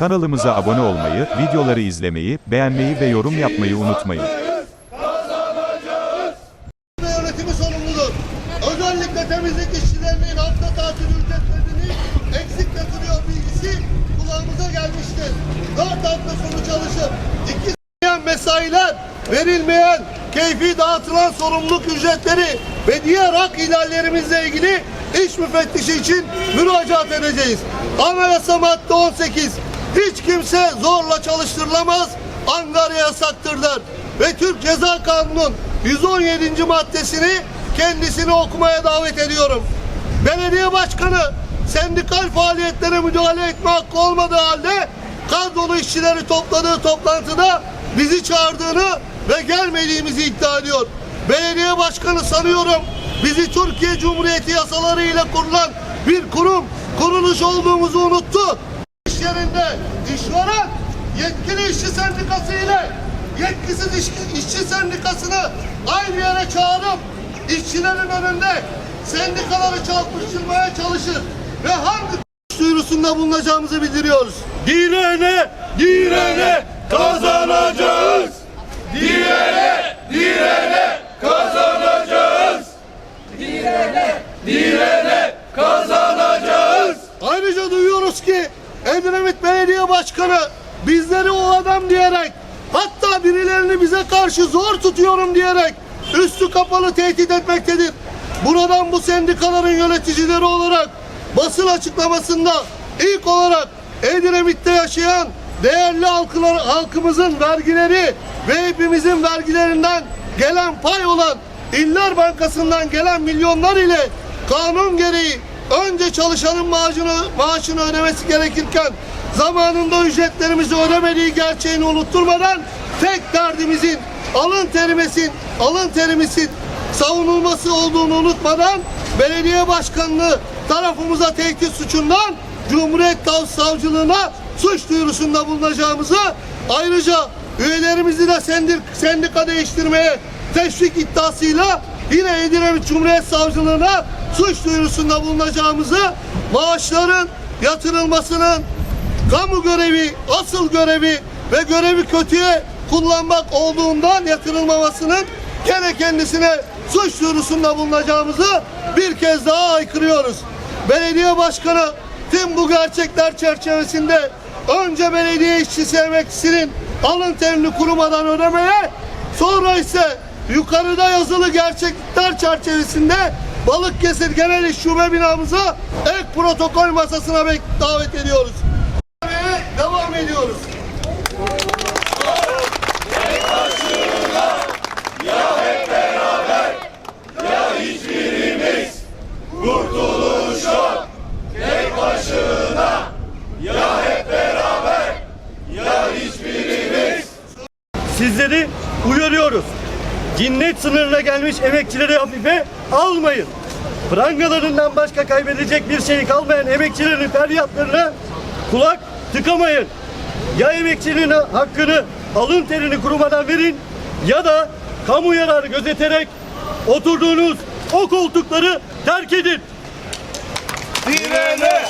Kanalımıza abone olmayı, videoları izlemeyi, beğenmeyi ve yorum yapmayı unutmayın. Özellikle temizlik işçilerinin hafta tatil ücretlerini eksik yatırıyor bilgisi kulağımıza gelmiştir. Dört hafta sonu çalışıp iki s**yan mesailer verilmeyen keyfi dağıtılan sorumluluk ücretleri ve diğer hak ihlallerimizle ilgili iş müfettişi için müracaat edeceğiz. Anayasa madde 18 hiç kimse zorla çalıştırılamaz angarya yasaktır der. Ve Türk Ceza Kanunu'nun 117. maddesini kendisini okumaya davet ediyorum. Belediye başkanı sendikal faaliyetlere müdahale etme hakkı olmadığı halde kadrolu işçileri topladığı toplantıda bizi çağırdığını ve gelmediğimizi iddia ediyor. Belediye başkanı sanıyorum bizi Türkiye Cumhuriyeti yasaları ile kurulan bir kurum, kuruluş olduğumuzu unuttu. İş yerinde işveren yetkili işçi sendikası ile yetkisiz işçi, işçi sendikasını aynı yere çağırıp işçilerin önünde sendikaları çarpıştırmaya çalışır ve hangi duyurusunda bulunacağımızı bildiriyoruz. Direne, direne kazanacağız. Direne, direne kazanacağız. Direne, direne kazanacağız. Ayrıca duyuyoruz ki Edremit Belediye Başkanı bizleri o adam diyerek hatta birilerini bize karşı zor tutuyorum diyerek üstü kapalı tehdit etmektedir. Buradan bu sendikaların yöneticileri olarak basın açıklamasında ilk olarak Edremit'te yaşayan değerli halkılar, halkımızın vergileri ve hepimizin vergilerinden gelen pay olan İller Bankası'ndan gelen milyonlar ile kanun gereği önce çalışanın maaşını, maaşını ödemesi gerekirken zamanında ücretlerimizi ödemediği gerçeğini unutturmadan tek derdimizin alın terimesin, alın terimisin savunulması olduğunu unutmadan belediye başkanlığı tarafımıza tehdit suçundan Cumhuriyet Savcılığına suç duyurusunda bulunacağımızı ayrıca üyelerimizi de sendik, sendika değiştirmeye teşvik iddiasıyla yine Edirne Cumhuriyet Savcılığına suç duyurusunda bulunacağımızı maaşların yatırılmasının kamu görevi, asıl görevi ve görevi kötüye kullanmak olduğundan yatırılmamasının gene kendisine suç duyurusunda bulunacağımızı bir kez daha aykırıyoruz. Belediye başkanı tüm bu gerçekler çerçevesinde önce belediye işçisi emekçisinin alın terini kurumadan ödemeye sonra ise yukarıda yazılı gerçeklikler çerçevesinde Balıkesir Genel İş Şube binamıza ek protokol masasına davet ediyoruz. Ve devam ediyoruz. Sizleri uyarıyoruz. Cinnet sınırına gelmiş emekçileri hafife almayın. Prangalarından başka kaybedecek bir şey kalmayan emekçilerin feryatlarına kulak tıkamayın. Ya emekçinin hakkını alın terini kurumadan verin ya da kamu yararı gözeterek oturduğunuz o koltukları terk edin. Direne,